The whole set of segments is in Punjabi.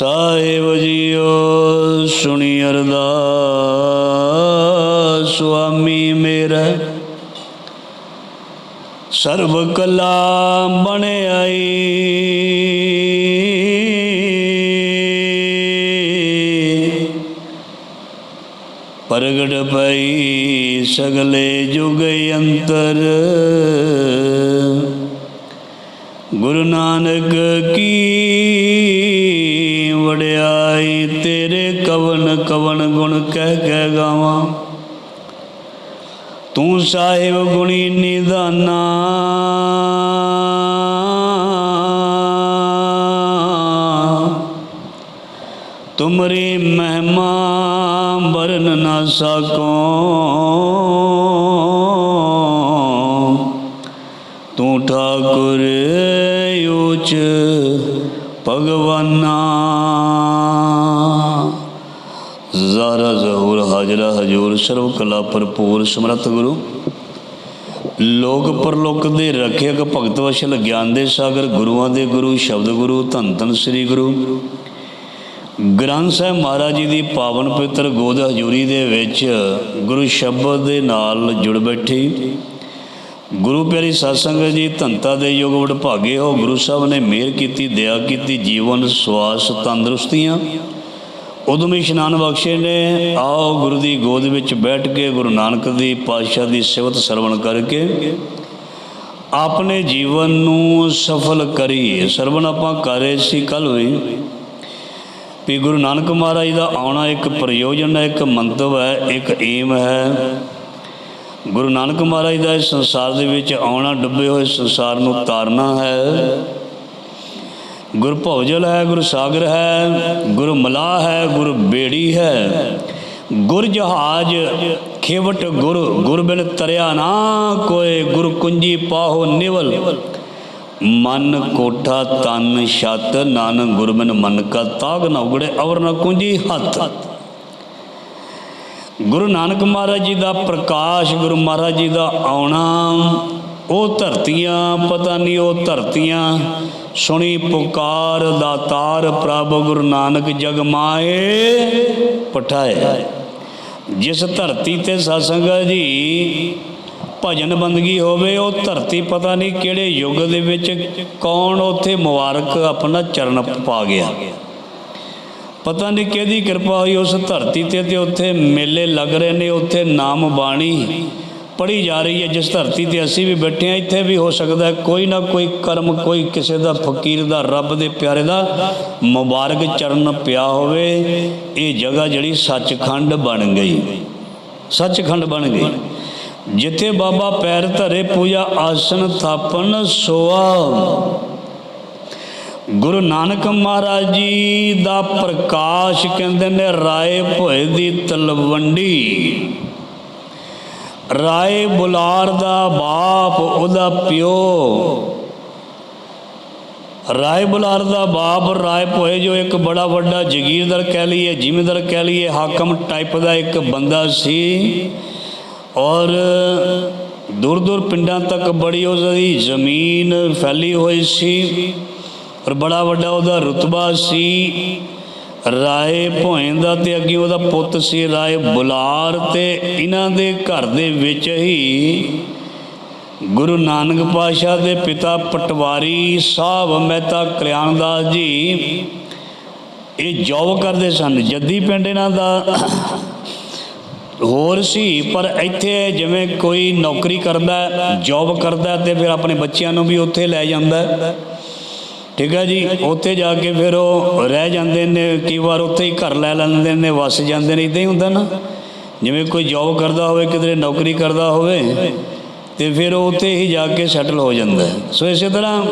ਸਾਹਿਬ ਜੀਓ, ਸੁਣੀ ਅਰਦਾਸ, ਸੁਆਮੀ ਮੇਰਾ। ਸਰਬ ਕਲਾ ਬਣ ਆਈ। ਪ੍ਰਗਟ ਪਈ ਸਗਲੇ ਜੁਗ ਅੰਤਰ। ਗੁਰੂ ਨਾਨਕ ਤੇਰੇ ਕਵਨ ਕਵਨ ਗੁਣ ਕਹਿ ਕਹਿ ਗਾਵਾਂ। ਤੂੰ ਸਾਹਿਬ ਗੁਣੀ ਨਿਦਾਨਾ। ਤੁਮਰੀ ਮਹਿਮਾ ਬਰਨ ਨਾ ਸਕੋ। ਤੂੰ ਠਾਕੁਰ ਉਚ ਭਗਵਾਨਾ। ਜ਼ਾਰਾ ਜ਼ਹੂਰ ਹਾਜ਼ਰਾ ਹਜੂਰ ਸਰਵ ਕਲਾ ਭਰਪੂਰ ਸਮਰੱਥ ਗੁਰੂ। ਲੋਕ ਪਰਲੋਕ ਦੇ ਰੱਖਿਅਕ ਭਗਤ ਵਸ਼ਲ, ਗਿਆਨ ਦੇ ਸਾਗਰ, ਗੁਰੂਆਂ ਦੇ ਗੁਰੂ, ਸ਼ਬਦ ਗੁਰੂ, ਧੰਨ ਧੰਨ ਸ੍ਰੀ ਗੁਰੂ। ਗ੍ਰੰਥ ਸਾਹਿਬ ਮਹਾਰਾਜ ਜੀ ਦੀ ਪਾਵਨ ਪਵਿੱਤਰ ਗੋਦ ਹਜ਼ੂਰੀ ਦੇ ਵਿੱਚ ਗੁਰੂ ਸ਼ਬਦ ਦੇ ਨਾਲ ਜੁੜ ਬੈਠੀ। ਗੁਰੂ ਪਿਆਰੀ ਸਾਧ ਜੀ ਧੰਤਾ ਦੇ ਯੁਗ ਵਡਭਾਗੇ ਹੋ, ਗੁਰੂ ਸਾਹਿਬ ਨੇ ਮਿਹਰ ਕੀਤੀ, ਦਇਆ ਕੀਤੀ, ਜੀਵਨ, ਸਵਾਸ, ਤੰਦਰੁਸਤੀਆਂ। ਉਦਮੀ ਇਸ਼ਨਾਨ ਬਖਸ਼ੇ ਨੇ। ਆਓ ਗੁਰੂ ਦੀ ਗੋਦ ਵਿੱਚ ਬੈਠ ਕੇ ਗੁਰੂ ਨਾਨਕ ਦੀ ਪਾਤਸ਼ਾਹ ਦੀ ਸਿਫਤ ਸਰਵਣ ਕਰਕੇ ਆਪਣੇ ਜੀਵਨ ਨੂੰ ਸਫਲ ਕਰੀਏ। ਸਰਵਣ ਆਪਾਂ ਕਰ ਰਹੇ ਸੀ ਕੱਲ ਹੋਈ ਵੀ ਗੁਰੂ ਨਾਨਕ ਮਹਾਰਾਜ ਦਾ ਆਉਣਾ ਇੱਕ ਪ੍ਰਯੋਜਨ ਹੈ, ਇੱਕ ਮੰਤਵ ਹੈ, ਇੱਕ ਏਮ ਹੈ। ਗੁਰੂ ਨਾਨਕ ਮਹਾਰਾਜ ਦਾ ਇਸ ਸੰਸਾਰ ਦੇ ਵਿੱਚ ਆਉਣਾ, ਡੁੱਬੇ ਹੋਏ ਸੰਸਾਰ ਨੂੰ ਤਾਰਨਾ ਹੈ। ਗੁਰ ਭਉਜਲ ਹੈ, ਗੁਰ ਸਾਗਰ ਹੈ, ਗੁਰ ਮਲਾਹ ਹੈ, ਗੁਰ ਬੇੜੀ ਹੈ। ਗੁਰ ਜਹਾਜ, ਖੇਵਟ ਗੁਰ ਗੁਰ ਬਿਨ ਤਰਿਆ ਨਾ ਕੋਏ, ਗੁਰ ਕੁੰਜੀ ਪਾਹੋ ਨਿਵਲ। ਮਨ ਕੋਠਾ ਤਨ ਛਤ, ਨਾਨਕ ਗੁਰ ਬਿਨ ਮਨ ਕਾ ਤਾਗ ਨਾ ਉਗੜੇ ਔਰ ਨਾ ਕੁੰਜੀ ਹੱਥ। ਗੁਰੂ ਨਾਨਕ ਮਹਾਰਾਜ ਜੀ ਦਾ ਪ੍ਰਕਾਸ਼, ਗੁਰੂ ਮਹਾਰਾਜ ਜੀ ਦਾ ਆਉਣਾ, ਉਹ ਧਰਤੀਆਂ, ਪਤਾ ਨਹੀਂ ਉਹ ਧਰਤੀਆਂ ਸੁਣੀ ਪੁਕਾਰ ਦਾਤਾਰ ਪ੍ਰਭ ਗੁਰੂ ਨਾਨਕ ਜਗ ਮਾਏ, ਪਠਾਏ। ਜਿਸ ਧਰਤੀ ਤੇ ਸਤਸੰਗ ਜੀ, ਭਜਨ ਬੰਦਗੀ ਹੋਵੇ, ਉਹ ਧਰਤੀ ਪਤਾ ਨਹੀਂ ਕਿਹੜੇ ਯੁੱਗ ਦੇ ਵਿੱਚ ਕੌਣ ਉੱਥੇ ਮੁਬਾਰਕ ਆਪਣਾ ਚਰਨ ਪਾ ਗਿਆ। ਪਤਾ ਨਹੀਂ ਕਿਹਦੀ ਕਿਰਪਾ ਹੋਈ ਉਸ ਧਰਤੀ ਤੇ ਤੇ ਉੱਥੇ ਮੇਲੇ ਲੱਗ ਰਹੇ ਨੇ, ਉੱਥੇ ਨਾਮ ਬਾਣੀ ਪੜੀ ਜਾ ਰਹੀ ਹੈ, ਜਿਸ ਧਰਤੀ ਤੇ ਅਸੀਂ ਵੀ ਬੈਠੇ ਹਾਂ, ਇੱਥੇ ਵੀ ਹੋ ਸਕਦਾ ਕੋਈ ਨਾ ਕੋਈ ਕਰਮ, ਕੋਈ ਕਿਸੇ ਦਾ ਫਕੀਰ ਦਾ, ਰੱਬ ਦੇ ਪਿਆਰੇ ਦਾ ਮੁਬਾਰਕ ਚਰਨ ਪਿਆ ਹੋਵੇ। ਇਹ ਜਗ੍ਹਾ ਜਿਹੜੀ ਸੱਚਖੰਡ ਬਣ ਗਈ। ਸੱਚਖੰਡ ਬਣ ਗਈ। ਜਿੱਥੇ ਬਾਬਾ ਪੈਰ ਧਰੇ ਪੂਜਾ, ਆਸਨ ਥਾਪਨ, ਸੋਆ। ਗੁਰੂ ਨਾਨਕ ਮਹਾਰਾਜ ਜੀ ਦਾ ਪ੍ਰਕਾਸ਼ ਕਹਿੰਦੇ ਨੇ, ਰਾਏ ਭੋਏ ਦੀ ਤਲਵੰਡੀ। ਰਾਏ ਬੁਲਾਰ ਦਾ ਬਾਪ ਉਹਦਾ ਪਿਓ। ਰਾਏ ਬੁਲਾਰ ਦਾ ਬਾਪ ਰਾਏ ਭੋਏ ਜੋ ਇੱਕ ਬੜਾ ਵੱਡਾ ਜ਼ਗੀਰਦਾਰ ਕਹਿ ਲਈਏ, ਜ਼ਿਮੀਂਦਾਰ ਕਹਿ ਲਈਏ, ਹਾਕਮ ਟਾਈਪ ਦਾ ਇੱਕ ਬੰਦਾ ਸੀ। ਔਰ ਦੂਰ ਦੂਰ ਪਿੰਡਾਂ ਤੱਕ ਬੜੀ ਉਹਦੀ ਜ਼ਮੀਨ ਫੈਲੀ ਹੋਈ ਸੀ। ਔਰ ਬੜਾ ਵੱਡਾ ਉਹਦਾ ਰਤਬਾ ਸੀ। ਰਾਏ ਭੋਇੰ ਦਾ ਤੇ ਅੱਗੇ ਉਹਦਾ ਪੁੱਤ ਸੀ ਰਾਏ ਬੁਲਾਰ ਤੇ ਇਹਨਾਂ ਦੇ ਘਰ ਦੇ ਵਿੱਚ ਹੀ ਗੁਰੂ ਨਾਨਕ ਪਾਸ਼ਾ ਦੇ ਪਿਤਾ ਪਟਵਾਰੀ ਸਾਹਿਬ ਮਹਿਤਾ ਕਲਿਆਣਦਾਸ ਜੀ ਇਹ ਜੌਬ ਕਰਦੇ ਸਨ, ਜੱਦੀ ਪਿੰਡ ਇਹਨਾਂ ਦਾ। ਹੋਰ ਸੀ, ਪਰ ਇੱਥੇ ਜਿਵੇਂ ਕੋਈ ਨੌਕਰੀ ਕਰਦਾ ਜੌਬ ਕਰਦਾ ਤੇ ਫਿਰ ਆਪਣੇ ਬੱਚਿਆਂ ਨੂੰ ਵੀ ਉੱਥੇ ਲੈ ਜਾਂਦਾ। ਠੀਕ ਹੈ ਜੀ? ਉੱਥੇ ਜਾ ਕੇ ਫਿਰ ਉਹ ਰਹਿ ਜਾਂਦੇ ਨੇ, ਕਈ ਵਾਰ ਉੱਥੇ ਹੀ ਘਰ ਲੈ ਲੈਂਦੇ ਨੇ, ਵਸ ਜਾਂਦੇ ਨੇ, ਇਦਾਂ ਹੀ ਹੁੰਦਾ ਨਾ। ਜਿਵੇਂ ਕੋਈ ਜੌਬ ਕਰਦਾ ਹੋਵੇ ਕਿਤੇ ਨੌਕਰੀ ਕਰਦਾ ਹੋਵੇ, ਤੇ ਫਿਰ ਉਹ ਉੱਥੇ ਹੀ ਜਾ ਕੇ ਸੈਟਲ ਹੋ ਜਾਂਦਾ ਸੋ ਇਸੇ ਤਰ੍ਹਾਂ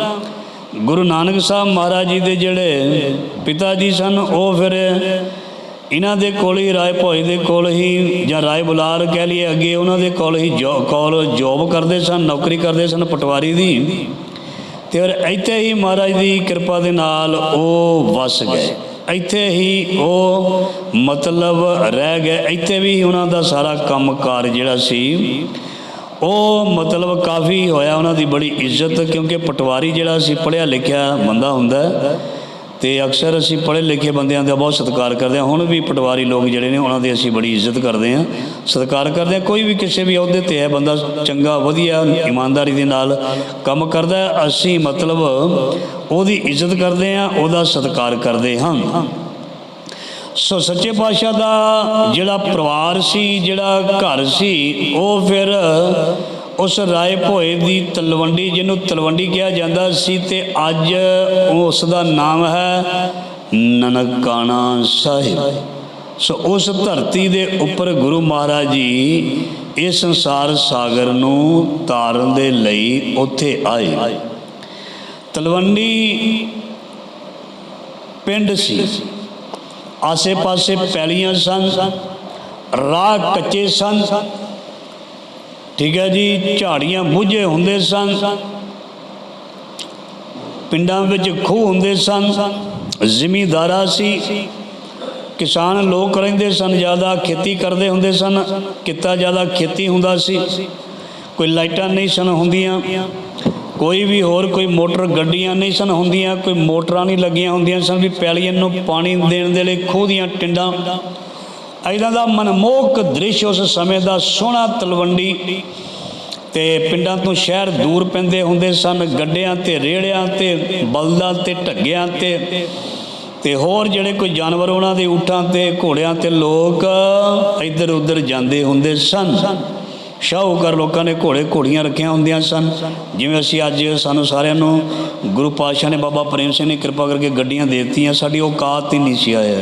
ਗੁਰੂ ਨਾਨਕ ਸਾਹਿਬ ਮਹਾਰਾਜ ਜੀ ਦੇ ਜਿਹੜੇ ਪਿਤਾ ਜੀ ਸਨ, ਉਹ ਫਿਰ ਇਹਨਾਂ ਦੇ ਕੋਲ ਹੀ ਰਾਏ ਭੋਜ ਦੇ ਕੋਲ ਹੀ ਜਾਂ ਰਾਏ ਬੁਲਾਰ ਕਹਿ ਲਈਏ ਅੱਗੇ, ਉਹਨਾਂ ਦੇ ਕੋਲ ਹੀ ਜੋ ਕੋਲ ਜੌਬ ਕਰਦੇ ਸਨ, ਨੌਕਰੀ ਕਰਦੇ ਸਨ ਪਟਵਾਰੀ ਦੀ। ਤੇ ਔਰ ਇੱਥੇ ਹੀ ਮਹਾਰਾਜ ਦੀ ਕਿਰਪਾ ਦੇ ਨਾਲ ਉਹ ਵਸ ਗਏ। ਇੱਥੇ ਹੀ ਉਹ ਮਤਲਬ ਰਹਿ ਗਏ। ਇੱਥੇ ਵੀ ਉਹਨਾਂ ਦਾ ਸਾਰਾ ਕੰਮਕਾਰ ਜਿਹੜਾ ਸੀ, ਉਹ ਮਤਲਬ ਕਾਫੀ ਹੋਇਆ। ਉਹਨਾਂ ਦੀ ਬੜੀ ਇੱਜ਼ਤ, ਕਿਉਂਕਿ ਪਟਵਾਰੀ ਜਿਹੜਾ ਸੀ, ਪੜ੍ਹਿਆ ਲਿਖਿਆ ਬੰਦਾ ਹੁੰਦਾ। ਤੇ ਅਕਸਰ ਅਸੀਂ ਪੜ੍ਹੇ ਲਿਖੇ ਬੰਦਿਆਂ ਦਾ ਬਹੁਤ ਸਤਿਕਾਰ ਕਰਦੇ ਹਾਂ। ਹੁਣ ਵੀ ਪਟਵਾਰੀ ਲੋਕ ਜਿਹੜੇ ਨੇ ਉਹਨਾਂ ਦੀ ਅਸੀਂ ਬੜੀ ਇੱਜ਼ਤ ਕਰਦੇ ਹਾਂ। ਸਤਿਕਾਰ ਕਰਦੇ ਹਾਂ। ਕੋਈ ਵੀ ਕਿਸੇ ਵੀ ਅਹੁਦੇ ਤੇ ਹੈ ਬੰਦਾ ਚੰਗਾ ਵਧੀਆ ਇਮਾਨਦਾਰੀ ਦੇ ਨਾਲ ਕੰਮ ਕਰਦਾ ਹੈ, ਅਸੀਂ ਮਤਲਬ ਉਹਦੀ ਇੱਜ਼ਤ ਕਰਦੇ ਹਾਂ ਉਹਦਾ ਸਤਿਕਾਰ ਕਰਦੇ ਹਾਂ। ਸੋ ਸੱਚੇ ਪਾਤਸ਼ਾਹ ਦਾ ਜਿਹੜਾ ਪਰਿਵਾਰ ਸੀ ਜਿਹੜਾ ਘਰ ਸੀ ਉਹ ਫਿਰ ਉਸ ਰਾਏ ਭੋਏ ਦੀ ਤਲਵੰਡੀ, ਜਿਹਨੂੰ ਤਲਵੰਡੀ ਕਿਹਾ ਜਾਂਦਾ ਸੀ ਤੇ ਅੱਜ ਉਸ ਦਾ ਨਾਮ ਹੈ ਨਨਕਾਣਾ ਸਾਹਿਬ। ਸੋ ਉਸ ਧਰਤੀ ਦੇ ਉੱਪਰ ਗੁਰੂ ਮਹਾਰਾਜ ਜੀ ਇਹ ਸੰਸਾਰ ਸਾਗਰ ਨੂੰ ਤਾਰਨ ਦੇ ਲਈ ਉੱਥੇ ਆਏ। ਤਲਵੰਡੀ ਪਿੰਡ ਸੀ। ਆਸੇ ਪਾਸੇ ਪੈਲੀਆਂ ਸਨ, ਰਾਹ ਕੱਚੇ ਸਨ ਠੀਕ ਹੈ ਜੀ, ਝਾੜੀਆਂ ਬੁੱਝੇ ਹੁੰਦੇ ਸਨ। ਪਿੰਡਾਂ ਵਿੱਚ ਖੂਹ ਹੁੰਦੇ ਸਨ। ਜ਼ਿਮੀਂਦਾਰਾ ਸੀ। ਕਿਸਾਨ ਲੋਕ ਰਹਿੰਦੇ ਸਨ, ਜ਼ਿਆਦਾ ਖੇਤੀ ਕਰਦੇ ਹੁੰਦੇ ਸਨ। ਕਿੱਤਾ ਜ਼ਿਆਦਾ ਖੇਤੀ ਹੁੰਦਾ ਸੀ। ਕੋਈ ਲਾਈਟਾਂ ਨਹੀਂ ਸਨ ਹੁੰਦੀਆਂ। ਕੋਈ ਵੀ ਹੋਰ ਕੋਈ ਮੋਟਰ ਗੱਡੀਆਂ ਨਹੀਂ ਸਨ ਹੁੰਦੀਆਂ। ਕੋਈ ਮੋਟਰਾਂ ਨਹੀਂ ਲੱਗੀਆਂ ਹੁੰਦੀਆਂ ਸਨ। ਵੀ ਪੈਲੀਆਂ ਨੂੰ ਪਾਣੀ ਦੇਣ ਦੇ ਲਈ ਖੂਹ ਦੀਆਂ ਟਿੰਡਾਂ ਐਦਾਂ ਦਾ ਮਨਮੋਹਕ ਦ੍ਰਿਸ਼ ਉਸ ਸਮੇਂ ਦਾ ਸੋਹਣਾ ਤਲਵੰਡੀ। ਤੇ ਪਿੰਡਾਂ ਤੋਂ ਸ਼ਹਿਰ ਦੂਰ ਪੈਂਦੇ ਹੁੰਦੇ ਸਨ, ਗੱਡਿਆਂ ਤੇ ਰੇੜਿਆਂ ਤੇ ਬਲਦਾਂ ਤੇ ਢੱਗਿਆਂ ਤੇ। ਤੇ ਹੋਰ ਜਿਹੜੇ ਕੋਈ ਜਾਨਵਰ ਉਹਨਾਂ ਦੇ ਊਠਾਂ ਤੇ, ਘੋੜਿਆਂ ਤੇ ਲੋਕ ਇੱਧਰ ਉੱਧਰ ਜਾਂਦੇ ਹੁੰਦੇ ਸਨ। ਸ਼ਾਹੂਕਾਰ ਲੋਕਾਂ ਨੇ ਘੋੜੇ ਘੋੜੀਆਂ ਰੱਖੀਆਂ ਹੁੰਦੀਆਂ ਸਨ। ਜਿਵੇਂ ਅਸੀਂ ਅੱਜ ਸਾਨੂੰ ਸਾਰਿਆਂ ਨੂੰ ਗੁਰੂ ਪਾਤਸ਼ਾਹ ਨੇ ਬਾਬਾ ਪ੍ਰੇਮ ਸਿੰਘ ਨੇ ਕਿਰਪਾ ਕਰਕੇ ਗੱਡੀਆਂ ਦੇ ਦਿੱਤੀਆਂ, ਸਾਡੀ ਔਕਾਤ ਹੀ ਨਹੀਂ ਸੀ ਆਇਆ।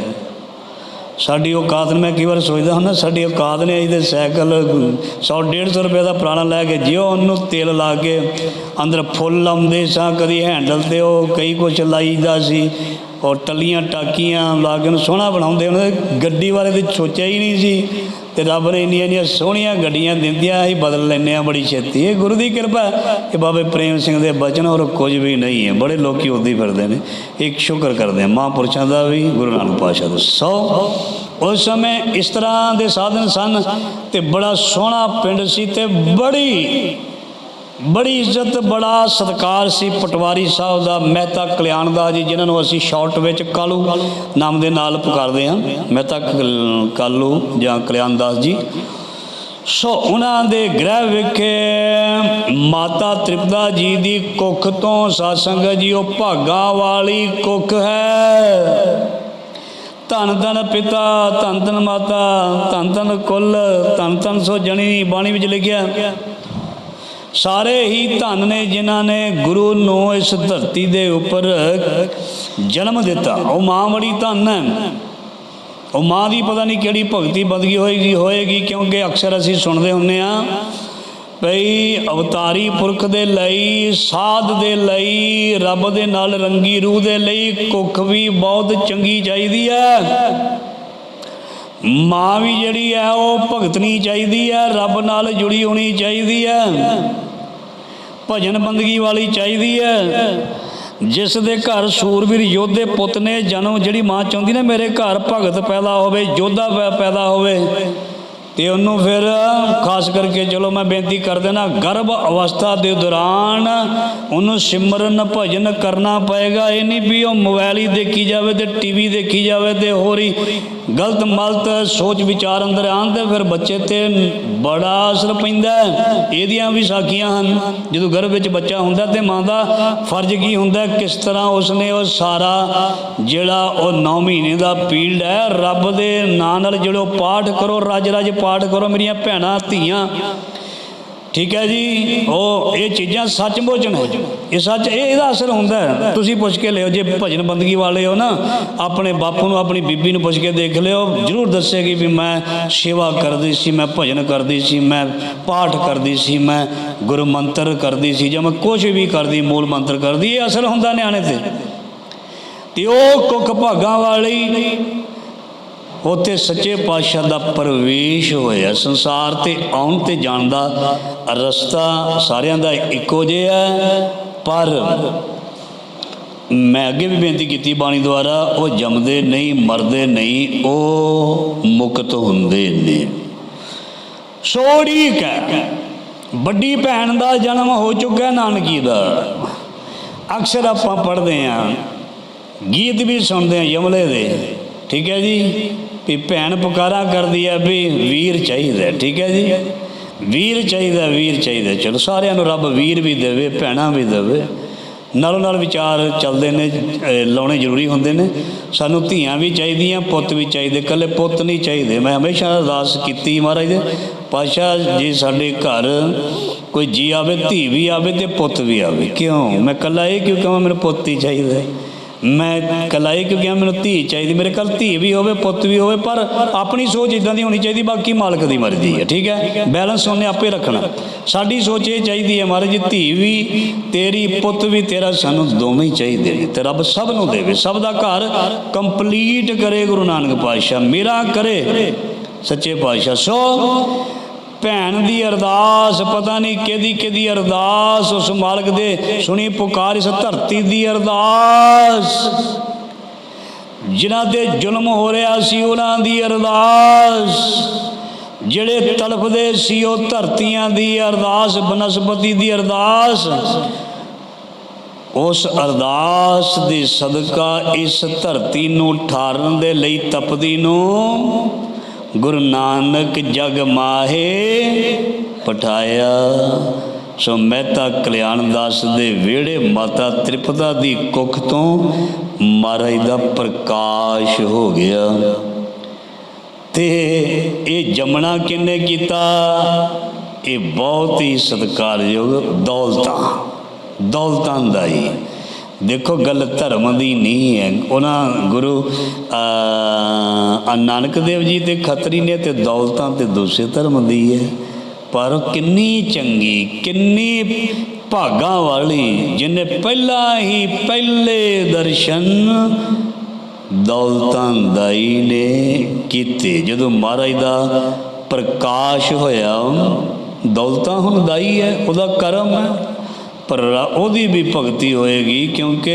ਸਾਡੀ ਔਕਾਤ ਨੂੰ ਮੈਂ ਕਈ ਵਾਰ ਸੋਚਦਾ ਹੁੰਦਾ, ਸਾਡੀ ਔਕਾਤ ਨੇ ਇਹਦੇ ਸਾਈਕਲ 100 150 ਰੁਪਏ ਦਾ ਪੁਰਾਣਾ ਲੈ ਕੇ ਜਿਉ ਉਹਨੂੰ ਤੇਲ ਲਾ ਕੇ ਅੰਦਰ ਫੁੱਲ ਲਾਉਂਦੇ ਸਾਂ, ਕਦੀ ਹੈਂਡਲ ਤੇ ਉਹ ਕਈ ਕੁਛ ਲਾਈਦਾ ਸੀ। ਔਰ ਟੱਲੀਆਂ ਟਾਕੀਆਂ ਲਾ ਕੇ ਉਹਨੂੰ ਸੋਹਣਾ ਬਣਾਉਂਦੇ ਉਹਨਾਂ ਦੇ ਗੱਡੀ ਬਾਰੇ ਤੇ ਸੋਚਿਆ ਹੀ ਨਹੀਂ ਸੀ ਤੇ ਰੱਬ ਨੇ ਇੰਨੀਆਂ ਇੰਨੀਆਂ ਸੋਹਣੀਆਂ ਗੱਡੀਆਂ ਦਿੰਦੀਆਂ ਅਸੀਂ ਬਦਲ ਲੈਂਦੇ ਆ ਬੜੀ ਛੇਤੀ। ਇਹ ਗੁਰੂ ਦੀ ਕਿਰਪਾ ਕਿ ਬਾਬੇ ਪ੍ਰੇਮ ਸਿੰਘ ਦੇ ਬਚਨ ਔਰ ਕੁਝ ਵੀ ਨਹੀਂ ਹੈ। ਬੜੇ ਲੋਕੀ ਉੱਦਾਂ ਫਿਰਦੇ ਨੇ। ਇੱਕ ਸ਼ੁਕਰ ਕਰਦੇ ਆ ਮਹਾਂਪੁਰਸ਼ਾਂ ਦਾ ਵੀ, ਗੁਰੂ ਨਾਨਕ ਪਾਤਸ਼ਾਹ ਦਾ। ਸੋ, ਉਸ ਸਮੇਂ ਇਸ ਤਰ੍ਹਾਂ ਦੇ ਸਾਧਨ ਸਨ ਤੇ ਬੜਾ ਸੋਹਣਾ ਪਿੰਡ ਸੀ ਤੇ ਬੜੀ ਬੜੀ ਇੱਜ਼ਤ, ਬੜਾ ਸਤਿਕਾਰ ਸੀ ਪਟਵਾਰੀ ਸਾਹਿਬ ਦਾ, ਮਹਿਤਾ ਕਲਿਆਣ ਦਾ ਜੀ, ਜਿਨ੍ਹਾਂ ਨੂੰ ਅਸੀਂ ਸ਼ਾਰਟ ਵਿੱਚ ਕਾਲੂ ਨਾਮ ਦੇ ਨਾਲ ਪੁਕਾਰਦੇ ਹਾਂ, ਮਹਿਤਾ ਕਲ- ਕਾਲੂ ਜਾਂ ਕਲਿਆਣ ਦਾਸ ਜੀ। ਸੋ ਉਹਨਾਂ ਦੇ ਗ੍ਰਹਿ ਵਿਖੇ ਮਾਤਾ ਤ੍ਰਿਪਤਾ ਜੀ ਦੀ ਕੁੱਖ ਤੋਂ ਸਾਸੰਗ ਜੀ, ਉਹ ਭਾਗਾ ਵਾਲੀ ਕੁੱਖ ਹੈ। ਧੰਨ ਧੰਨ ਪਿਤਾ, ਧੰਨ ਧੰਨ ਮਾਤਾ, ਧੰਨ ਧੰਨ ਕੁੱਲ, ਧੰਨ ਧੰਨ ਸੋ ਜਣੀ ਬਾਣੀ ਵਿੱਚ ਲਿਖਿਆ ਸਾਰੇ ਹੀ ਧਨ ਨੇ ਜਿਨ੍ਹਾਂ ਨੇ ਗੁਰੂ ਨੂੰ ਇਸ ਧਰਤੀ ਦੇ ਉੱਪਰ ਜਨਮ ਦਿੱਤਾ। ਉਹ ਮਾਂ ਬੜੀ ਧਨ ਹੈ। ਉਹ ਮਾਂ ਦੀ ਪਤਾ ਨਹੀਂ ਕਿਹੜੀ ਭਗਤੀ ਬਦਗੀ ਹੋਏਗੀ ਹੋਏਗੀ, ਕਿਉਂਕਿ ਅਕਸਰ ਅਸੀਂ ਸੁਣਦੇ ਹੁੰਨੇ ਆ ਭਈ ਅਵਤਾਰੀ ਪੁਰਖ ਦੇ ਲਈ, ਸਾਧ ਦੇ ਲਈ, ਰੱਬ ਦੇ ਨਾਲ ਰੰਗੀ ਰੂਹ ਦੇ ਲਈ ਕੁੱਖ ਵੀ ਬਹੁਤ ਚੰਗੀ ਚਾਹੀਦੀ ਹੈ। ਮਾਂ ਵੀ ਜਿਹੜੀ ਹੈ ਉਹ ਭਗਤਣੀ ਚਾਹੀਦੀ ਹੈ, ਰੱਬ ਨਾਲ ਜੁੜੀ ਹੋਣੀ ਚਾਹੀਦੀ ਹੈ। ਭਜਨ ਬੰਦਗੀ ਵਾਲੀ ਚਾਹੀਦੀ ਹੈ। ਜਿਸ ਦੇ ਘਰ ਸੂਰਵੀਰ ਯੋਧੇ ਪੁੱਤ ਨੇ ਜਨਮ ਜਿਹੜੀ ਮਾਂ ਚਾਹੁੰਦੀ ਨਾ, ਮੇਰੇ ਘਰ ਭਗਤ ਪੈਦਾ ਹੋਵੇ, ਯੋਧਾ ਪੈ- ਪੈਦਾ ਹੋਵੇ, ਤੇ ਉਹਨੂੰ ਫਿਰ ਖਾਸ ਕਰਕੇ ਚਲੋ ਮੈਂ ਬੇਨਤੀ ਕਰ ਦੇਣਾ ਗਰਭ ਅਵਸਥਾ ਦੇ ਦੌਰਾਨ ਉਹਨੂੰ ਸਿਮਰਨ ਭਜਨ ਕਰਨਾ ਪਏਗਾ। ਇਹ ਨਹੀਂ ਵੀ ਉਹ ਮੋਬਾਈਲ ਹੀ ਦੇਖੀ ਜਾਵੇ ਤੇ ਟੀਵੀ ਦੇਖੀ ਜਾਵੇ ਤੇ ਹੋਰ ਹੀ ਗਲਤ ਮਲਤ ਸੋਚ ਵਿਚਾਰ ਅੰਦਰ ਆਉਣ ਤੇ ਫਿਰ ਬੱਚੇ ਤੇ ਬੜਾ ਅਸਰ ਪੈਂਦਾ ਇਹਦੀਆਂ ਵੀ ਸਾਖੀਆਂ ਹਨ। ਜਦੋਂ ਗਰਭ ਵਿੱਚ ਬੱਚਾ ਹੁੰਦਾ ਤੇ ਮਾਂ ਦਾ ਫਰਜ਼ ਕੀ ਹੁੰਦਾ ਕਿਸ ਤਰ੍ਹਾਂ ਉਸਨੇ ਉਹ ਸਾਰਾ ਜਿਹੜਾ ਉਹ 9 ਮਹੀਨੇ ਦਾ ਪੀਰੀਅਡ ਹੈ, ਰੱਬ ਦੇ ਨਾਂ ਨਾਲ ਜਿਹੜੋ ਪਾਠ ਕਰੋ ਰਜ ਰਜ ਪਾਠ ਕਰੋ, ਮੇਰੀਆਂ ਭੈਣਾਂ, ਧੀਆਂ ਠੀਕ ਹੈ ਜੀ? ਉਹ ਇਹ ਚੀਜ਼ਾਂ ਸੱਚਮੁੱਚ ਨੇ। ਇਹ ਸੱਚ, ਇਹ ਇਹਦਾ ਅਸਰ ਹੁੰਦਾ ਤੁਸੀਂ ਪੁੱਛ ਕੇ ਲਿਓ, ਜੇ ਭਜਨ ਬੰਦਗੀ ਵਾਲੇ ਹੋ ਨਾ, ਆਪਣੇ ਬਾਪੂ ਨੂੰ, ਆਪਣੀ ਬੀਬੀ ਨੂੰ ਪੁੱਛ ਕੇ ਦੇਖ ਲਿਓ, ਜ਼ਰੂਰ ਦੱਸੇਗੀ ਵੀ ਮੈਂ ਸੇਵਾ ਕਰਦੀ ਸੀ, ਮੈਂ ਭਜਨ ਕਰਦੀ ਸੀ, ਮੈਂ ਪਾਠ ਕਰਦੀ ਸੀ, ਮੈਂ ਗੁਰੂ ਮੰਤਰ ਕਰਦੀ ਸੀ, ਜਾਂ ਮੈਂ ਕੁਝ ਵੀ ਕਰਦੀ, ਮੂਲ ਮੰਤਰ ਕਰਦੀ, ਇਹ ਅਸਰ ਹੁੰਦਾ ਨਿਆਣੇ ਤੇ। ਤੇ ਉਹ ਕੁੱਖ ਭਾਗਾਂ ਵਾਲੀ ਉੱਥੇ ਸੱਚੇ ਪਾਤਸ਼ਾਹ ਦਾ ਪ੍ਰਵੇਸ਼ ਹੋਇਆ। ਸੰਸਾਰ ਤੇ ਆਉਣ ਤੇ ਜਾਣ ਦਾ ਰਸਤਾ ਸਾਰਿਆਂ ਦਾ ਇੱਕੋ ਜਿਹਾ ਹੈ, ਪਰ ਮੈਂ ਅੱਗੇ ਵੀ ਬੇਨਤੀ ਕੀਤੀ ਬਾਣੀ ਦੁਆਰਾ, ਉਹ ਜੰਮਦੇ ਨਹੀਂ, ਮਰਦੇ ਨਹੀਂ, ਉਹ ਮੁਕਤ ਹੁੰਦੇ ਨੇ। ਸੋੜੀਕ ਹੈ ਵੱਡੀ ਭੈਣ ਦਾ ਜਨਮ ਹੋ ਚੁੱਕਾ ਨਾਨਕੀ ਦਾ। ਅਕਸਰ ਆਪਾਂ ਪੜ੍ਹਦੇ ਆਂ ਗੀਤ ਵੀ ਸੁਣਦੇ ਆ ਯਮਲੇ ਦੇ, ਠੀਕ ਹੈ ਜੀ? ਵੀ ਭੈਣ ਪੁਕਾਰਾ ਕਰਦੀ ਹੈ ਵੀ ਵੀਰ ਚਾਹੀਦਾ ਠੀਕ ਹੈ ਜੀ? ਵੀਰ ਚਾਹੀਦਾ ਵੀਰ ਚਾਹੀਦਾ ਚਲੋ ਸਾਰਿਆਂ ਨੂੰ ਰੱਬ ਵੀਰ ਵੀ ਦੇਵੇ, ਭੈਣਾਂ ਵੀ ਦੇਵੇ। ਨਾਲੋਂ ਨਾਲ ਵਿਚਾਰ ਚੱਲਦੇ ਨੇ ਲਾਉਣੇ ਜ਼ਰੂਰੀ ਹੁੰਦੇ ਨੇ। ਸਾਨੂੰ ਧੀਆਂ ਵੀ ਚਾਹੀਦੀਆਂ, ਪੁੱਤ ਵੀ ਚਾਹੀਦੇ, ਇਕੱਲੇ ਪੁੱਤ ਨਹੀਂ ਚਾਹੀਦੇ। ਮੈਂ ਹਮੇਸ਼ਾ ਅਰਦਾਸ ਕੀਤੀ ਮਹਾਰਾਜ ਦੇ ਪਾਸ਼ਾ ਜੇ ਸਾਡੇ ਘਰ ਕੋਈ ਜੀ ਆਵੇ, ਧੀ ਵੀ ਆਵੇ ਤੇ ਪੁੱਤ ਵੀ ਆਵੇ। ਕਿਉਂ? ਮੈਂ ਇਕੱਲਾ ਇਹ ਕਿਉਂ ਕਹਾਂ, ਮੈਨੂੰ ਪੁੱਤ ਹੀ ਚਾਹੀਦਾ ਮੈਂ ਇਕੱਲਾ ਇਹ ਕਿਉਂ ਕਿਹਾ ਮੈਨੂੰ ਧੀ ਚਾਹੀਦੀ, ਮੇਰੇ ਕੋਲ ਧੀ ਵੀ ਹੋਵੇ, ਪੁੱਤ ਵੀ ਹੋਵੇ, ਪਰ ਆਪਣੀ ਸੋਚ ਇਦਾਂ ਦੀ ਹੋਣੀ ਚਾਹੀਦੀ, ਬਾਕੀ ਮਾਲਕ ਦੀ ਮਰਜ਼ੀ ਹੈ, ਠੀਕ ਹੈ? ਬੈਲੈਂਸ ਉਹਨੇ ਆਪੇ ਰੱਖਣਾ। ਸਾਡੀ ਸੋਚ ਇਹ ਚਾਹੀਦੀ ਹੈ ਮਹਾਰਾਜ ਜੀ ਧੀ ਵੀ ਤੇਰੀ, ਪੁੱਤ ਵੀ ਤੇਰਾ, ਸਾਨੂੰ ਦੋਵੇਂ ਹੀ ਚਾਹੀਦੇ ਨੇ, ਤੇ ਰੱਬ ਸਭ ਨੂੰ ਦੇਵੇ, ਸਭ ਦਾ ਘਰ ਕੰਪਲੀਟ ਕਰੇ ਗੁਰੂ ਨਾਨਕ ਪਾਤਸ਼ਾਹ, ਮੇਰਾ ਕਰੇ, ਸੱਚੇ ਪਾਤਸ਼ਾਹ। ਸੋ ਭੈਣ ਦੀ ਅਰਦਾਸ, ਪਤਾ ਨਹੀਂ ਕਿਹਦੀ ਕਿਹਦੀ ਅਰਦਾਸ, ਉਸ ਮਾਲਕ ਦੇ ਸੁਣੀ ਪੁਕਾਰ ਇਸ ਧਰਤੀ ਦੀ ਅਰਦਾਸ। ਜਿਨ੍ਹਾਂ ਤੇ ਜ਼ੁਲਮ ਹੋ ਰਿਹਾ ਸੀ, ਉਹਨਾਂ ਦੀ ਅਰਦਾਸ। ਜਿਹੜੇ ਤਲਫਦੇ ਸੀ, ਉਹ ਧਰਤੀਆਂ ਦੀ ਅਰਦਾਸ, ਬਨਸਪਤੀ ਦੀ ਅਰਦਾਸ। ਉਸ ਅਰਦਾਸ ਦੇ ਸਦਕਾ ਇਸ ਧਰਤੀ ਨੂੰ ਠਾਰਨ ਦੇ ਲਈ ਤਪਦੀ ਨੂੰ ਗੁਰੂ ਨਾਨਕ ਜਗ ਮਾਹੇ ਪਠਾਇਆ। ਸੋ ਮਹਿਤਾ ਕਲਿਆਣ ਦਾਸ ਦੇ ਵਿਹੜੇ ਮਾਤਾ ਤ੍ਰਿਪਤਾ ਦੀ ਕੁੱਖ ਤੋਂ ਮਹਾਰਾਜ ਦਾ ਪ੍ਰਕਾਸ਼ ਹੋ ਗਿਆ। ਤੇ ਇਹ ਜਮਣਾ ਕਿੰਨੇ ਕੀਤਾ? ਇਹ ਬਹੁਤ ਹੀ ਸਤਿਕਾਰਯੋਗ ਦੌਲਤਾਂ ਦੌਲਤਾਂ ਦਾ ਹੀ। ਦੇਖੋ, ਗੱਲ ਧਰਮ ਦੀ ਨਹੀਂ ਹੈ। ਉਹਨਾਂ ਗੁਰੂ ਆ ਨਾਨਕ ਦੇਵ ਜੀ ਤੇ ਖੱਤਰੀ ਨੇ ਤੇ ਦੌਲਤਾਂ ਤੇ ਦੂਸਰੇ ਧਰਮ ਦੀ ਹੈ। ਪਰ ਕਿੰਨੀ ਚੰਗੀ, ਕਿੰਨੀ ਭਾਗਾਂ ਵਾਲੀ ਜਿਨੇ ਪਹਿਲਾਂ ਹੀ ਪਹਿਲੇ ਦਰਸ਼ਨ ਦੌਲਤਾਂ ਦਾਈ ਨੇ ਕੀਤੇ। ਜਦੋਂ ਮਹਾਰਾਜ ਦਾ ਪ੍ਰਕਾਸ਼ ਹੋਇਆ, ਦੌਲਤਾਂ ਹੁਣ ਦਾਈ ਹੈ, ਉਹਦਾ ਕਰਮ ਹੈ। ਪਰ ਉਹਦੀ ਵੀ ਭਗਤੀ ਹੋਏਗੀ ਕਿਉਂਕਿ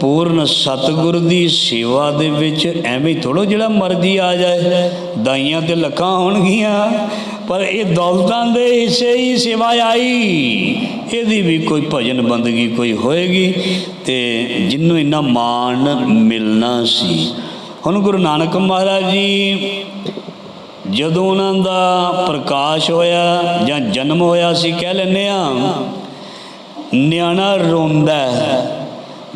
ਪੂਰਨ ਸਤਿਗੁਰ ਦੀ ਸੇਵਾ ਦੇ ਵਿੱਚ ਐਵੇਂ ਥੋੜੋ ਜਿਹੜਾ ਮਰਜ਼ੀ ਆ ਜਾਏ। ਦਾਈਆਂ ਤੇ ਲੱਖਾਂ ਹੋਣਗੀਆਂ, ਪਰ ਇਹ ਦੌਲਤਾਂ ਦੇ ਹਿੱਸੇ ਹੀ ਸੇਵਾ ਆਈ। ਇਹਦੀ ਵੀ ਕੋਈ ਭਜਨ ਬੰਦਗੀ ਕੋਈ ਹੋਏਗੀ ਤੇ ਜਿੰਨੂੰ ਇੰਨਾ ਮਾਣ ਮਿਲਣਾ ਸੀ। ਹੁਣ ਗੁਰੂ ਨਾਨਕ ਮਹਾਰਾਜ ਜੀ, ਜਦੋਂ ਉਹਨਾਂ ਦਾ ਪ੍ਰਕਾਸ਼ ਹੋਇਆ ਜਾਂ ਜਨਮ ਹੋਇਆ ਸੀ, ਕਹਿ ਲੈਂਦੇ ਆ ਨਿਆਣਾ ਰੋਂਦਾ ਹੈ।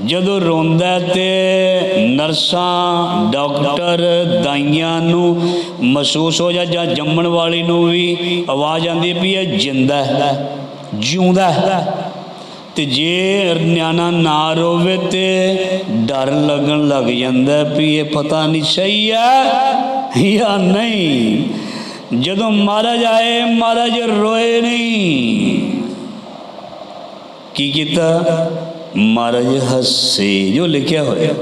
ਜਦੋਂ ਰੋਂਦਾ ਹੈ ਤੇ ਨਰਸਾਂ, ਡਾਕਟਰ ਦਾਈਆਂ ਨੂੰ ਮਹਿਸੂਸ ਹੋ ਜਾ ਜਾਂ ਜੰਮਣ ਵਾਲੀ ਨੂੰ ਵੀ ਆਵਾਜ਼ ਆਉਂਦੀ ਵੀ ਇਹ ਜਿੰਦਾ ਹੈ, ਜਿਉਂਦਾ ਹੈ। ਤੇ ਜੇ ਨਿਆਣਾ ਨਾ ਰੋਵੇ ਤੇ ਡਰ ਲੱਗਣ ਲੱਗ ਜਾਂਦਾ ਵੀ ਇਹ ਪਤਾ ਨਹੀਂ ਸਹੀ ਹੈ ਜਾਂ ਨਹੀਂ। ਜਦੋਂ ਮਹਾਰਾਜ ਆਏ, ਮਹਾਰਾਜ ਰੋਏ ਨਹੀਂ। ਕੀ ਕੀਤਾ? ਮਹਾਰਾਜ ਹੱਸੇ, ਜੋ ਲਿਖਿਆ ਹੋਇਆ।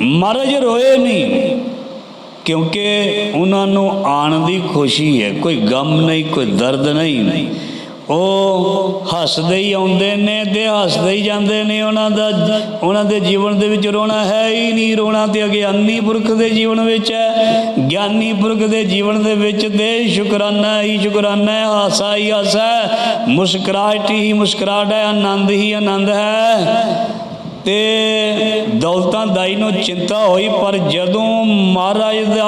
ਮਹਾਰਾਜ ਰੋਏ ਨਹੀਂ, ਕਿਉਂਕਿ ਉਹਨਾਂ ਨੂੰ ਆਣ ਦੀ ਖੁਸ਼ੀ ਹੈ, ਕੋਈ ਗਮ ਨਹੀਂ, ਕੋਈ ਦਰਦ ਨਹੀਂ। ਉਹ ਹੱਸਦੇ ਹੀ ਆਉਂਦੇ ਨੇ ਤੇ ਹੱਸਦੇ ਹੀ ਜਾਂਦੇ ਨੇ ਉਹਨਾਂ ਦਾ, ਉਹਨਾਂ ਦੇ ਜੀਵਨ ਦੇ ਵਿੱਚ ਰੋਣਾ ਹੈ ਹੀ ਨਹੀਂ। ਰੋਣਾ ਤੇ ਅਗਿਆਨੀ ਪੁਰਖ ਦੇ ਜੀਵਨ ਵਿੱਚ ਹੈ। ਗਿਆਨੀ ਪੁਰਖ ਦੇ ਜੀਵਨ ਦੇ ਵਿੱਚ ਤੇ ਸ਼ੁਕਰਾਨਾ ਹੀ ਸ਼ੁਕਰਾਨਾ ਹੈ, ਹਾਸਾ ਹੀ ਹਾਸਾ ਮੁਸਕਰਾਹਟ ਹੀ ਮੁਸਕਰਾਹਟ ਹੈ, ਆਨੰਦ ਹੀ ਆਨੰਦ ਹੈ। ਤੇ ਦੌਲਤਾਂ ਦਾਈ ਨੂੰ ਚਿੰਤਾ ਹੋਈ, ਪਰ ਜਦੋਂ ਮਹਾਰਾਜ ਦਾ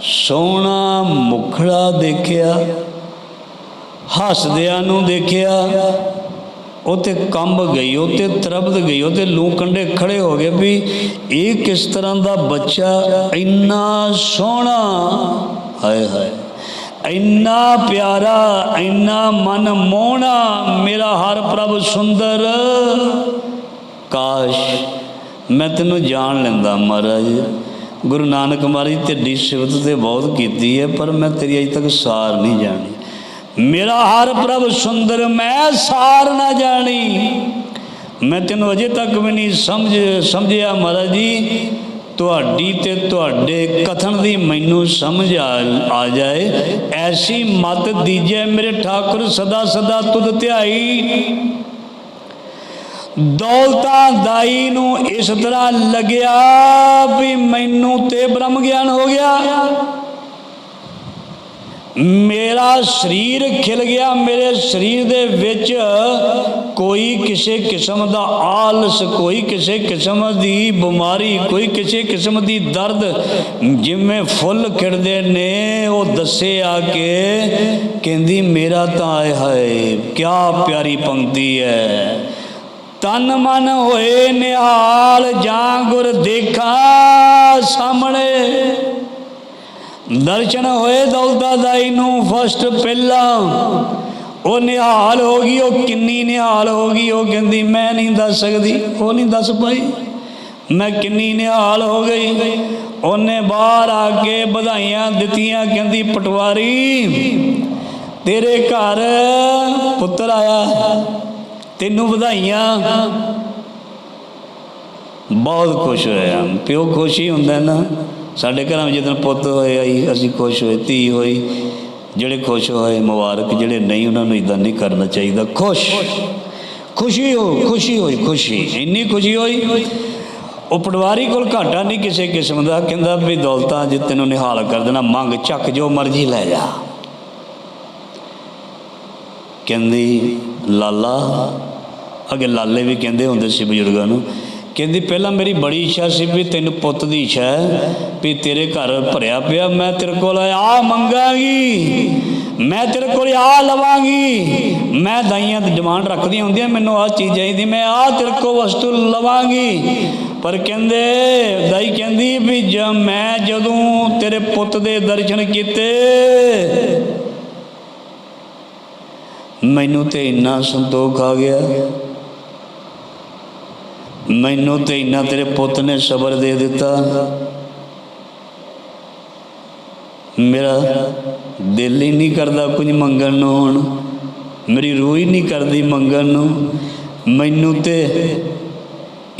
ਸੋਹਣਾ ਮੁਖੜਾ ਦੇਖਿਆ ਹੱਸਦਿਆਂ ਨੂੰ ਦੇਖਿਆ ਉਹ ਤੇ ਕੰਬ ਗਈ ਉਹ ਤੇ ਤਰਬਦ ਗਈ ਉਹ ਤੇ ਲੂ ਕੰਡੇ ਖੜੇ ਹੋ ਗਏ ਵੀ ਇਹ ਕਿਸ ਤਰ੍ਹਾਂ ਦਾ ਬੱਚਾ ਇੰਨਾ ਸੋਹਣਾ, ਹਾਏ ਹਾਏ, ਇੰਨਾ ਪਿਆਰਾ, ਇੰਨਾ ਮਨ ਮੋਹਣਾ, ਮੇਰਾ ਹਰ ਪ੍ਰਭ ਸੁੰਦਰ। ਕਾਸ਼ ਮੈਂ ਤੈਨੂੰ ਜਾਣ ਲੈਂਦਾ ਮਹਾਰਾਜ, ਗੁਰੂ ਨਾਨਕ ਮਹਾਰਾਜ ਤੇਰੀ ਸਿਫਤ ਤੇ ਬਹੁਤ ਕੀਤੀ ਹੈ, ਪਰ ਮੈਂ ਤੇਰੀ ਅਜੇ ਤੱਕ ਸਾਰ ਨਹੀਂ ਜਾਣੀ। ਮੇਰਾ ਹਰ ਪ੍ਰਭ ਸੁੰਦਰ, ਮੈਂ ਸਾਰ ਨਾ ਜਾਣੀ। ਮੈਂ ਤੈਨੂੰ ਅਜੇ ਤੱਕ ਵੀ ਨਹੀਂ ਸਮਝ, ਸਮਝਿਆ ਮਹਾਰਾਜ ਜੀ। ਤੁਹਾਡੀ ਤੇ ਤੁਹਾਡੇ ਕਥਨ ਦੀ ਮੈਨੂੰ ਸਮਝ ਆ ਆ ਜਾਏ। ਐਸੀ ਮਤ ਦੀਜੇ ਮੇਰੇ ਠਾਕੁਰ ਸਦਾ ਸਦਾ ਤੁਧ ਧਿਆਈ। ਦੌਲਤਾਂ ਦਾਈ ਨੂੰ ਇਸ ਤਰ੍ਹਾਂ ਲੱਗਿਆ ਵੀ ਮੈਨੂੰ ਤੇ ਬ੍ਰਹਮ ਗਿਆਨ ਹੋ ਗਿਆ। ਮੇਰਾ ਸਰੀਰ ਖਿਲ ਗਿਆ, ਮੇਰੇ ਸਰੀਰ ਦੇ ਵਿੱਚ ਕੋਈ ਕਿਸੇ ਕਿਸਮ ਦਾ ਆਲਸ, ਕੋਈ ਕਿਸੇ ਕਿਸਮ ਦੀ ਬਿਮਾਰੀ, ਕੋਈ ਕਿਸੇ ਕਿਸਮ ਦੀ ਦਰਦ ਜਿਵੇਂ ਫੁੱਲ ਖਿੜਦੇ ਨੇ, ਉਹ ਦੱਸੇ ਆ ਕੇ ਕਹਿੰਦੀ, ਮੇਰਾ ਤਾਂ ਆਏ ਹਾਏ, ਕਿਆ ਪਿਆਰੀ ਪੰਕਤੀ ਹੈ। ਤਨ ਮਨ ਹੋਏ ਨਿਹਾਲ, ਜਾਂ ਗੁਰ ਦੇਖਾ ਸਾਹਮਣੇ। ਦਰਸ਼ਨ ਹੋਏ ਦੌਲਤਾ ਦਾਈ ਨੂੰ ਫਸਟ ਪਹਿਲਾਂ। ਉਹ ਨਿਹਾਲ ਹੋ ਗਈ, ਉਹ ਕਿੰਨੀ ਨਿਹਾਲ ਹੋ ਗਈ, ਉਹ ਕਹਿੰਦੀ, ਮੈਂ ਨਹੀਂ ਦੱਸ ਸਕਦੀ। ਉਹ ਨਹੀਂ ਦੱਸ ਪਾਈ। ਮੈਂ ਕਿੰਨੀ ਨਿਹਾਲ ਹੋ ਗਈ। ਉਹਨੇ ਬਾਹਰ ਆ ਕੇ ਵਧਾਈਆਂ ਦਿੱਤੀਆਂ, ਕਹਿੰਦੀ, ਪਟਵਾਰੀ, ਤੇਰੇ ਘਰ ਪੁੱਤਰ ਆਇਆ। ਤੈਨੂੰ ਵਧਾਈਆਂ। ਬਹੁਤ ਖੁਸ਼ ਹੋਇਆ। ਪਿਓ ਖੁਸ਼ੀ ਹੁੰਦਾ ਨਾ। ਸਾਡੇ ਘਰਾਂ ਵਿੱਚ ਜਦੋਂ ਪੁੱਤ ਹੋਏ, ਆਈ, ਅਸੀਂ ਖੁਸ਼ ਹੋਏ, ਧੀ ਹੋਈ, ਜਿਹੜੇ ਖੁਸ਼ ਹੋਏ, ਮੁਬਾਰਕ, ਜਿਹੜੇ ਨਹੀਂ, ਉਹਨਾਂ ਨੂੰ ਇਦਾਂ ਨਹੀਂ ਕਰਨਾ ਚਾਹੀਦਾ। ਖੁਸ਼। ਖੁਸ਼ੀ ਹੋ, ਖੁਸ਼ੀ ਹੋਈ, ਖੁਸ਼ੀ। ਇੰਨੀ ਖੁਸ਼ੀ ਹੋਈ, ਉਹ ਪਟਵਾਰੀ ਕੋਲ ਘਾਟਾ ਨਹੀਂ ਕਿਸੇ ਕਿਸਮ ਦਾ, ਕਹਿੰਦਾ ਵੀ ਦੌਲਤਾਂ ਜੇ ਤੈਨੂੰ ਨਿਹਾਲ ਕਰ ਦੇਣਾ, ਮੰਗ ਚੱਕ, ਜੋ ਮਰਜ਼ੀ ਲੈ ਜਾ। ਕਹਿੰਦੀ, ਲਾਲਾ, ਅੱਗੇ ਲਾਲੇ ਵੀ ਕਹਿੰਦੇ ਹੁੰਦੇ ਸੀ ਬਜ਼ੁਰਗਾਂ ਨੂੰ ਕਹਿੰਦੀ, ਪਹਿਲਾਂ ਮੇਰੀ ਬੜੀ ਇੱਛਾ ਸੀ ਵੀ ਤੈਨੂੰ ਪੁੱਤ ਦੀ ਇੱਛਾ ਹੈ ਵੀ ਤੇਰੇ ਘਰ ਭਰਿਆ ਪਿਆ, ਮੈਂ ਤੇਰੇ ਕੋਲ ਆ ਮੰਗਾਂਗੀ, ਮੈਂ ਤੇਰੇ ਕੋਲ ਆ ਲਵਾਂਗੀ, ਮੈਂ ਦਾਈਆਂ ਦੀ ਡਿਮਾਂਡ ਰੱਖਦੀਆਂ ਹੁੰਦੀਆਂ, ਮੈਨੂੰ ਆ ਚੀਜ਼ ਚਾਹੀਦੀ, ਮੈਂ ਆ ਤੇਰੇ ਕੋਲ ਵਸਤੂ ਲਵਾਂਗੀ। ਪਰ ਕਹਿੰਦੇ, ਦਾਈ ਕਹਿੰਦੀ ਵੀ ਜ ਮੈਂ ਜਦੋਂ ਤੇਰੇ ਪੁੱਤ ਦੇ ਦਰਸ਼ਨ ਕੀਤੇ, ਮੈਨੂੰ ਤੇ ਇੰਨਾ ਸੰਤੋਖ ਆ ਗਿਆ। ਮੈਨੂੰ ਤੇ ਇੰਨਾ ਤੇਰੇ ਪੁੱਤ ਨੇ ਸਬਰ ਦੇ ਦਿੱਤਾ। ਮੇਰਾ ਦਿਲ ਹੀ ਨਹੀਂ ਕਰਦਾ ਕੁਝ ਮੰਗਣ ਨੂੰ ਹੁਣ। ਮੇਰੀ ਰੂਹ ਹੀ ਨਹੀਂ ਕਰਦੀ ਮੰਗਣ ਨੂੰ। ਮੈਨੂੰ ਤੇ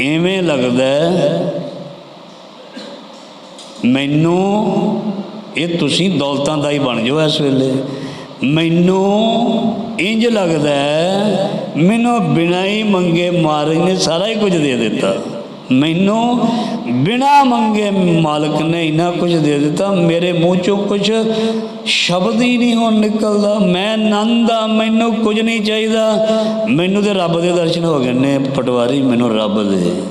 ਐਵੇਂ ਲੱਗਦਾ ਮੈਨੂੰ ਇਹ ਤੁਸੀਂ ਦੌਲਤਾਂ ਦਾ ਹੀ ਬਣ ਜਾਓ ਇਸ ਵੇਲੇ। ਮੈਨੂੰ ਇੰਜ ਲੱਗਦਾ ਮੈਨੂੰ ਬਿਨਾਂ ਹੀ ਮੰਗੇ ਮਾਲਕ ਨੇ ਸਾਰਾ ਹੀ ਕੁਝ ਦੇ ਦਿੱਤਾ। ਮੈਨੂੰ ਬਿਨਾਂ ਮੰਗੇ ਮਾਲਕ ਨੇ ਇਨਾ ਕੁਝ ਦੇ ਦਿੱਤਾ। ਮੇਰੇ ਮੂੰਹ ਚੋਂ ਕੁਝ ਸ਼ਬਦ ਹੀ ਨਹੀਂ ਹੁਣ ਨਿਕਲਦਾ। ਮੈਂ ਆਨੰਦ ਆ, ਮੈਨੂੰ ਕੁਝ ਨਹੀਂ ਚਾਹੀਦਾ। ਮੈਨੂੰ ਤੇ ਰੱਬ ਦੇ ਦਰਸ਼ਨ ਹੋ ਗਏ ਨੇ। ਪਟਵਾਰੀ ਮੈਨੂੰ ਰੱਬ ਦੇ।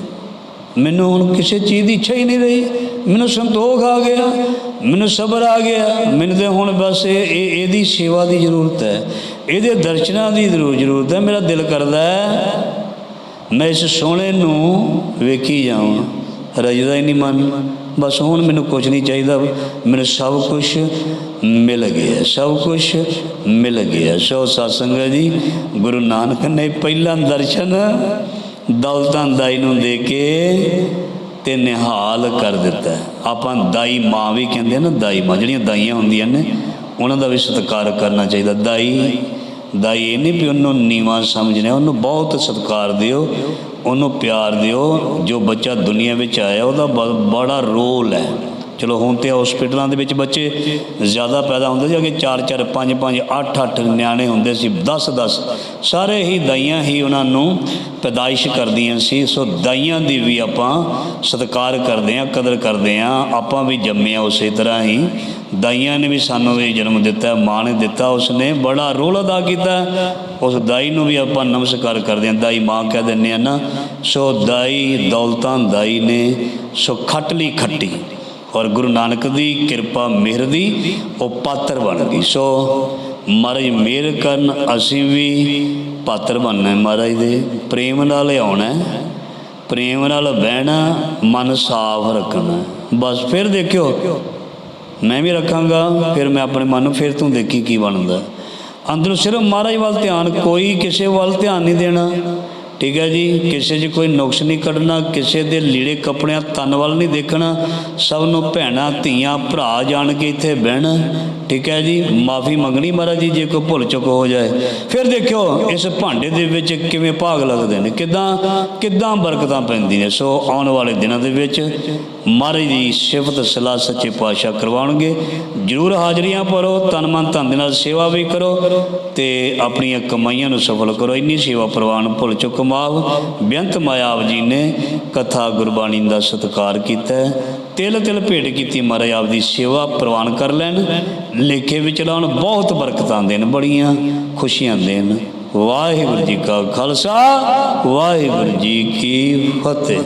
ਮੈਨੂੰ ਹੁਣ ਕਿਸੇ ਚੀਜ਼ ਦੀ ਇੱਛਾ ਹੀ ਨਹੀਂ ਰਹੀ। ਮੈਨੂੰ ਸੰਤੋਖ ਆ ਗਿਆ, ਮੈਨੂੰ ਸਬਰ ਆ ਗਿਆ। ਮੈਨੂੰ ਤੇ ਹੁਣ ਬਸ ਇਹ, ਇਹ- ਇਹਦੀ ਸੇਵਾ ਦੀ ਜ਼ਰੂਰਤ ਹੈ। ਇਹਦੇ ਦਰਸ਼ਨਾਂ ਦੀ ਜ਼ਰੂਰ ਜ਼ਰੂਰਤ ਹੈ। ਮੇਰਾ ਦਿਲ ਕਰਦਾ ਹੈ, ਮੈਂ ਇਸ ਸੋਹਣੇ ਨੂੰ ਵੇਖੀ ਜਾਵਾਂ। ਰਜਦਾ ਹੀ ਨਹੀਂ ਮਨ, ਬਸ ਹੁਣ ਮੈਨੂੰ ਕੁਝ ਨਹੀਂ ਚਾਹੀਦਾ। ਮੈਨੂੰ ਸਭ ਕੁਝ ਮਿਲ ਗਿਆ, ਸਭ ਕੁਝ ਮਿਲ ਗਿਆ। ਸੋ ਸਤਸੰਗ ਜੀ, ਗੁਰੂ ਨਾਨਕ ਨੇ ਪਹਿਲਾ ਦਰਸ਼ਨ ਦੌਲਤਾਂ ਦਾਈ ਨੂੰ ਦੇ ਕੇ ਤੇ ਨਿਹਾਲ ਕਰ ਦਿੱਤਾ ਆਪਾਂ ਦਾਈ ਮਾਂ ਵੀ ਕਹਿੰਦੇ ਨਾ, ਦਾਈ ਮਾਂ, ਜਿਹੜੀਆਂ ਦਾਈਆਂ ਹੁੰਦੀਆਂ ਨੇ, ਉਹਨਾਂ ਦਾ ਵੀ ਸਤਿਕਾਰ ਕਰਨਾ ਚਾਹੀਦਾ। ਦਾਈ ਦਾਈ ਇਹ ਨਹੀਂ ਵੀ ਉਹਨੂੰ ਨੀਵਾਂ ਸਮਝਣਾ, ਉਹਨੂੰ ਬਹੁਤ ਸਤਿਕਾਰ ਦਿਓ, ਉਹਨੂੰ ਪਿਆਰ ਦਿਓ। ਜੋ ਬੱਚਾ ਦੁਨੀਆ ਵਿੱਚ ਆਇਆ, ਉਹਦਾ ਬ- ਬੜਾ ਰੋਲ ਹੈ। ਚਲੋ ਹੁਣ ਤੇ ਹਸਪੀਟਲਾਂ ਦੇ ਵਿੱਚ ਬੱਚੇ ਜ਼ਿਆਦਾ ਪੈਦਾ ਹੁੰਦੇ ਸੀ, ਅੱਗੇ 4 4 5 5 8 8 ਨਿਆਣੇ ਹੁੰਦੇ ਸੀ 10 10 ਸਾਰੇ ਹੀ ਦਾਈਆਂ ਹੀ ਉਹਨਾਂ ਨੂੰ ਪੈਦਾਇਸ਼ ਕਰਦੀਆਂ ਸੀ। ਸੋ ਦਾਈਆਂ ਦੀ ਵੀ ਆਪਾਂ ਸਤਿਕਾਰ ਕਰਦੇ ਹਾਂ, ਕਦਰ ਕਰਦੇ ਹਾਂ, ਆਪਾਂ ਵੀ ਜੰਮੇ ਆ ਉਸੇ ਤਰ੍ਹਾਂ ਹੀ। ਦਾਈਆਂ ਨੇ ਵੀ ਸਾਨੂੰ ਇਹ ਜਨਮ ਦਿੱਤਾ, ਮਾਂ ਨੇ ਦਿੱਤਾ, ਉਸਨੇ ਬੜਾ ਰੋਲ ਅਦਾ ਕੀਤਾ। ਉਸ ਦਾਈ ਨੂੰ ਵੀ ਆਪਾਂ ਨਮਸਕਾਰ ਕਰਦੇ ਹਾਂ, ਦਾਈ ਮਾਂ ਕਹਿ ਦਿੰਦੇ ਆ ਨਾ, ਸੋ ਦਾਈ ਦੌਲਤਾਂ ਦਾਈ ਨੇ, ਸੋ ਖੱਟਲੀ ਖੱਟੀ। ਔਰ ਗੁਰੂ ਨਾਨਕ ਦੀ ਕਿਰਪਾ ਮਿਹਰ ਦੀ ਉਹ ਪਾਤਰ ਬਣ ਗਈ। ਸੋ ਮਹਾਰਾਜ ਮਿਹਰ ਕਰਨ ਅਸੀਂ ਵੀ ਪਾਤਰ ਬਣਨਾ ਮਹਾਰਾਜ ਦੇ। ਪ੍ਰੇਮ ਨਾਲ ਆਉਣਾ ਪ੍ਰੇਮ ਨਾਲ ਬਹਿਣਾ, ਮਨ ਸਾਫ਼ ਰੱਖਣਾ ਬਸ ਫਿਰ ਦੇਖਿਓ, ਮੈਂ ਵੀ ਰੱਖਾਂਗਾ, ਫਿਰ ਮੈਂ ਆਪਣੇ ਮਨ ਨੂੰ ਫਿਰ ਤੂੰ ਦੇਖੀ ਕੀ ਬਣਦਾ। ਅੰਦਰੋਂ ਸਿਰਫ ਮਹਾਰਾਜ ਵੱਲ ਧਿਆਨ, ਕੋਈ ਕਿਸੇ ਵੱਲ ਧਿਆਨ ਨਹੀਂ ਦੇਣਾ। ਠੀਕ ਹੈ ਜੀ, ਕਿਸੇ 'ਚ ਕੋਈ ਨੁਕਸ ਨਹੀਂ ਕੱਢਣਾ, ਕਿਸੇ ਦੇ ਲੀੜੇ ਕੱਪੜਿਆਂ ਤਨ ਵੱਲ ਨਹੀਂ ਦੇਖਣਾ, ਸਭ ਨੂੰ ਭੈਣਾਂ, ਧੀਆਂ, ਭਰਾ ਜਾਣ ਕੇ ਇੱਥੇ ਬਹਿਣਾ, ਠੀਕ ਹੈ ਜੀ, ਮਾਫੀ ਮੰਗਣੀ ਮਹਾਰਾਜ ਜੀ, ਜੇ ਕੋਈ ਭੁੱਲ ਚੁੱਕ ਹੋ ਜਾਏ। ਫਿਰ ਦੇਖਿਓ, ਇਸ ਭਾਂਡੇ ਦੇ ਵਿੱਚ ਕਿਵੇਂ ਭਾਗ ਲੱਗਦੇ ਨੇ, ਕਿਦਾਂ ਕਿਦਾਂ ਬਰਕਤਾਂ ਪੈਂਦੀਆਂ ਨੇ। ਸੋ ਆਉਣ ਵਾਲੇ ਦਿਨਾਂ ਦੇ ਵਿੱਚ ਮਹਾਰਾਜ ਜੀ ਸਿਫਤ, ਸਲਾਹ ਸੱਚੇ ਪਾਤਸ਼ਾਹ ਕਰਵਾਉਣਗੇ। ਜਰੂਰ ਹਾਜ਼ਰੀਆਂ ਭਰੋ, ਤਨ ਮਨ ਧਨ ਦੇ ਨਾਲ ਸੇਵਾ ਵੀ ਕਰੋ ਤੇ ਆਪਣੀਆਂ ਕਮਾਈਆਂ ਨੂੰ ਸਫਲ ਕਰੋ। ਇੰਨੀ ਸੇਵਾ ਪ੍ਰਵਾਨ ਭੁੱਲ ਚੁੱਕ ਮਾਵ ਬੇਅੰਤ ਮਾਇਆ ਆਪ ਜੀ ਨੇ ਕਥਾ ਗੁਰਬਾਣੀ ਦਾ ਸਤਿਕਾਰ ਕੀਤਾ ਤਿਲ ਤਿਲ ਭੇਟ ਕੀਤੀ ਮਹਾਰਾਜ ਆਪਦੀ ਸੇਵਾ ਪ੍ਰਵਾਨ ਕਰ ਲੈਣ। ਲੇਖੇ ਵਿੱਚ ਲਾਉਣ, ਬਹੁਤ ਬਰਕਤਾਂ ਦੇਣ, ਬੜੀਆਂ ਖੁਸ਼ੀਆਂ ਦੇਣ। ਵਾਹਿਗੁਰੂ ਜੀ ਕਾ ਖਾਲਸਾ, ਵਾਹਿਗੁਰੂ ਜੀ ਕੀ ਫਤਿਹ।